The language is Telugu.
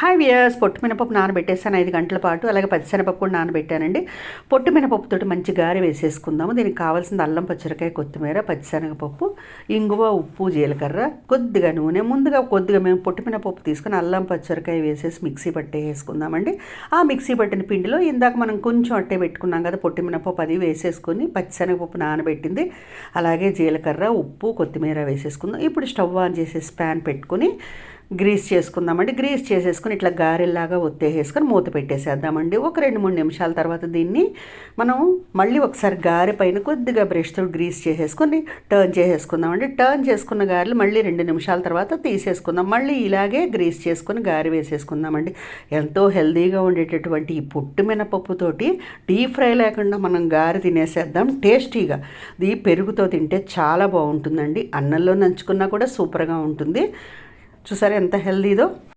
హాయ్ వియర్స్ పొట్టు మినపప్పు నానబెట్టేసాను ఐదు గంటల పాటు. అలాగే పచ్చిశనగపప్పు కూడా నానబెట్టానండి. పొట్టు మినపప్పుతోటి మంచి గారి వేసేసుకుందాము. దీనికి కావాల్సింది అల్లం పచ్చిరకాయ కొత్తిమీర పచ్చిశనగపప్పు ఇంగువ ఉప్పు జీలకర్ర కొద్దిగా నూనె. ముందుగా కొద్దిగా మేము పొట్టు మినపప్పు తీసుకుని అల్లం పచ్చిరకాయ వేసేసి మిక్సీ పట్టేసుకుందామండి. ఆ మిక్సీ పట్టిన పిండిలో ఇందాక మనం కొంచెం అట్టే పెట్టుకున్నాం కదా పొట్టు మినపప్పు అది వేసేసుకొని పచ్చిశనగపప్పు నానబెట్టింది. అలాగే జీలకర్ర ఉప్పు కొత్తిమీర వేసేసుకుందాం. ఇప్పుడు స్టవ్ ఆన్ చేసేసి ప్యాన్ పెట్టుకొని గ్రీస్ చేసుకుందామండి. గ్రీస్ చేసేసుకుని ఇట్లా గారెల్లాగా ఒత్తేసేసుకొని మూత పెట్టేసేద్దామండి. ఒక రెండు మూడు నిమిషాల తర్వాత దీన్ని మనం మళ్ళీ ఒకసారి గారె పైన కొద్దిగా బ్రష్తో గ్రీస్ చేసేసుకొని టర్న్ చేసేసుకుందామండి. టర్న్ చేసుకున్న గారెలు మళ్ళీ రెండు నిమిషాల తర్వాత తీసేసుకుందాం. మళ్ళీ ఇలాగే గ్రీస్ చేసుకొని గారె వేసేసుకుందామండి. ఎంతో హెల్దీగా ఉండేటటువంటి ఈ పుట్టు మినపప్పుతోటి డీప్ ఫ్రై లేకుండా మనం గారె తినేసేద్దాం. టేస్టీగా. ఇది పెరుగుతో తింటే చాలా బాగుంటుందండి. అన్నంలో నంచుకున్నా కూడా సూపర్గా ఉంటుంది. చూసారా ఎంత హెల్దీదో